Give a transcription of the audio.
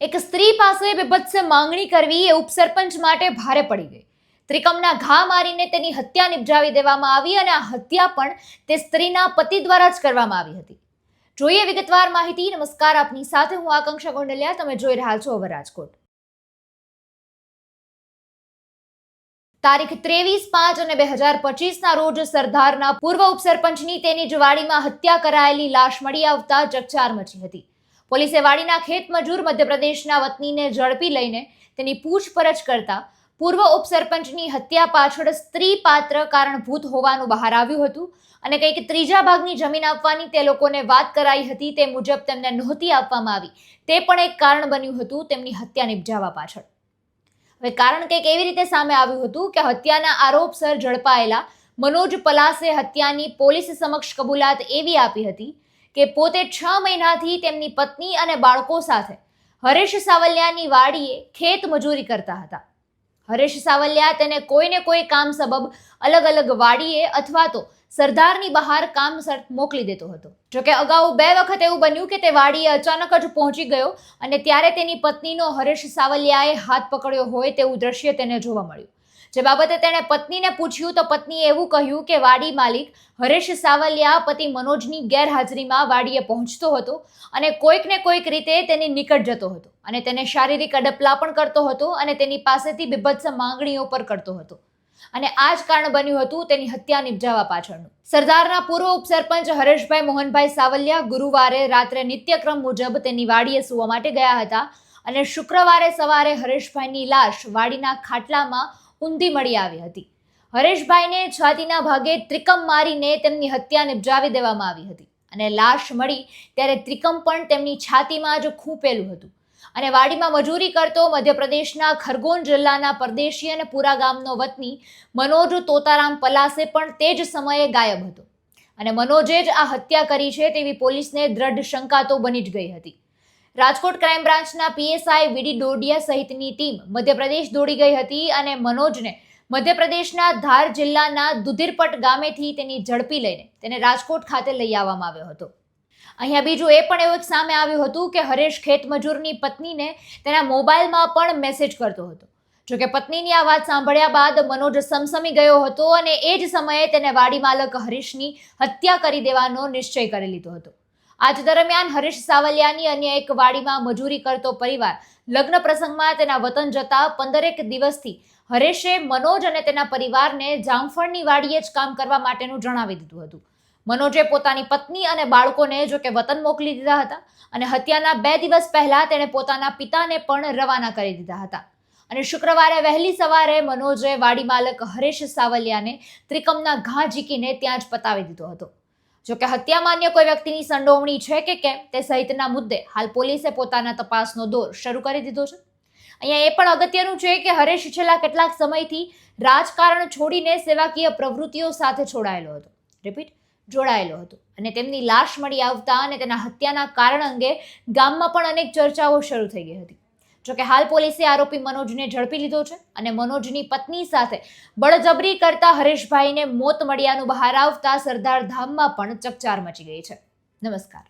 એક સ્ત્રી પાસે બેભત્સ માંગણી કરવી એ ઉપસરપંચ માટે ભારે પડી ગઈ. ત્રિકમના ઘા મારીને તેની હત્યા નિપજાવી દેવામાં આવી અને આ હત્યા પણ તે સ્ત્રીના પતિ દ્વારા જ કરવામાં આવી હતી. જોઈએ વિગતવાર માહિતી. નમસ્કાર, આપની સાથે હું આકાંક્ષા ગોંડલિયા. તમે જોઈ રહ્યા છો ઓવર રાજકોટ. તારીખ ત્રેવીસ પાંચ અને બે હજાર પચીસના રોજ સરદારના પૂર્વ ઉપસરપંચની તેની જ વાડીમાં હત્યા કરાયેલી લાશ મળી આવતા ચકચાર મચી હતી. પોલીસે વાડીના ખેત મજૂર મધ્યપ્રદેશના વતનીને ઝડપી લઈને તેની પૂછપરછ કરતા પૂર્વ ઉપસરપંચની હત્યા પાછળ સ્ત્રી પાત્ર કારણભૂત હોવાનું બહાર આવ્યું હતું અને કંઈક ત્રીજા ભાગની જમીન આપવાની તે લોકોને વાત કરાઈ હતી તે મુજબ તેમને નહોતી આપવામાં આવી. તે પણ એક કારણ બન્યું હતું તેમની હત્યા નિપજાવવા પાછળ. હવે કારણ કંઈક એવી રીતે સામે આવ્યું હતું કે હત્યાના આરોપસર ઝડપાયેલા મનોજ પલાસે હત્યાની પોલીસ સમક્ષ કબૂલાત એવી આપી હતી કે પોતે છ મહિનાથી તેમની પત્ની અને બાળકો સાથે હરેશ સાવલિયાની વાડીએ ખેત મજૂરી કરતા હતા. હરેશ સાવલિયા તેને કોઈને કોઈ કામ સબબ અલગ અલગ વાડીએ અથવા તો સરદારની બહાર કામ સર મોકલી દેતો હતો. જોકે અગાઉ બે વખત એવું બન્યું કે તે વાડીએ અચાનક જ પહોંચી ગયો અને ત્યારે તેની પત્નીનો હરેશ સાવલિયાએ હાથ પકડ્યો હોય તેવું દ્રશ્ય તેને જોવા મળ્યું. જે બાબતે તેણે પત્નીને પૂછ્યું તો પત્નીએ એવું કહ્યું કે વાડી માલિક હરેશ સાવલિયા પતિ મનોજની ગેરહાજરીમાં વાડીએ પહોંચતો હતો અને કોઈક ને કોઈક રીતે તેની નિકટ જતો હતો અને તેને શારીરિક અડપલા પણ કરતો હતો અને તેની પાસેથી બીભત્સ માંગણીઓ પર કરતો હતો. અને આ જ કારણ બન્યું હતું તેની હત્યા નિપજાવવા પાછળનું. સરદારના પૂર્વ ઉપસરપંચ હરેશભાઈ મોહનભાઈ સાવલિયા ગુરુવારે રાત્રે નિત્યક્રમ મુજબ તેની વાડીએ સૂવા માટે ગયા હતા અને શુક્રવારે સવારે હરેશભાઈની લાશ વાડીના ખાટલામાં ઊંધી મળી આવી હતી. હરેશભાઈને છાતીના ભાગે ત્રિકમ મારીને તેમની હત્યા નિપજાવી દેવામાં આવી હતી અને લાશ મળી ત્યારે ત્રિકમ પણ તેમની છાતીમાં જ ખૂંપેલું હતું. અને વાડીમાં મજૂરી કરતો મધ્યપ્રદેશના ખરગોન જિલ્લાના પરદેશી અને પુરા ગામનો વતની મનોજ તોતારામ પલાસે પણ તે જ સમયે ગાયબ હતો. અને મનોજે જ આ હત્યા કરી છે તેવી પોલીસને દ્રઢ શંકા તો બની જ ગઈ હતી. રાજકોટ ક્રાઇમ બ્રાન્ચના પીએસઆઈ વીડી ડોડિયા સહિતની ટીમ મધ્યપ્રદેશ દોડી ગઈ હતી અને મનોજને મધ્યપ્રદેશના ધાર જિલ્લાના દુધીરપટ ગામેથી તેની ઝડપી લઈને તેને રાજકોટ ખાતે લઈ આવવામાં આવ્યો હતો. અહીંયા બીજું એ પણ એવું સામે આવ્યું હતું કે હરેશ ખેતમજૂરની પત્નીને તેના મોબાઈલમાં પણ મેસેજ કરતો હતો. જોકે પત્નીની આ વાત સાંભળ્યા બાદ મનોજ સમસમી ગયો હતો અને એ જ સમયે તેને વાડી માલક હરીશની હત્યા કરી દેવાનો નિશ્ચય કરી લીધો હતો. આજ દરમિયાન હરીશ સાવલિયાની અન્ય એક વાડીમાં મજૂરી કરતો પરિવાર લગ્ન પ્રસંગમાં તેના વતન જતા પંદરેક દિવસથી હરેશે, મનોજ અને તેના પરિવારને જામફળની વાડીએ જ કામ કરવા માટેનું જણાવી દીધું હતું. મનોજે પોતાની પત્ની અને બાળકોને જો કે વતન મોકલી દીધા હતા અને હત્યાના બે દિવસ પહેલા તેણે પોતાના પિતાને પણ રવાના કરી દીધા હતા. અને શુક્રવારે વહેલી સવારે મનોજે વાડી માલક હરેશ સાવલિયાને ત્રિકમના ઘા ઝીકીને ત્યાં જ પતાવી દીધો હતો. જોકે હત્યામાં અન્ય કોઈ વ્યક્તિની સંડોવણી છે કે કેમ તે સહિતના મુદ્દે હાલ પોલીસે પોતાના તપાસનો દોર શરૂ કરી દીધો છે. અહીંયા એ પણ અગત્યનું છે કે હરેશ છેલ્લા કેટલાક સમયથી રાજકારણ છોડીને સેવાકીય પ્રવૃત્તિઓ સાથે છોડાયેલો હતો. રિપીટ, જોડાયેલો હતો અને તેમની લાશ મળી આવતા અને તેના હત્યાના કારણ અંગે ગામમાં પણ અનેક ચર્ચાઓ શરૂ થઈ ગઈ હતી. જોકે હાલ પોલીસે આરોપી મનોજને ઝડપી લીધો છે અને મનોજની પત્ની સાથે બળજબરી કરતા હરેશભાઈને મોત મળ્યાનું બહાર આવતા સરદાર ધામમાં પણ ચકચાર મચી ગઈ છે. નમસ્કાર.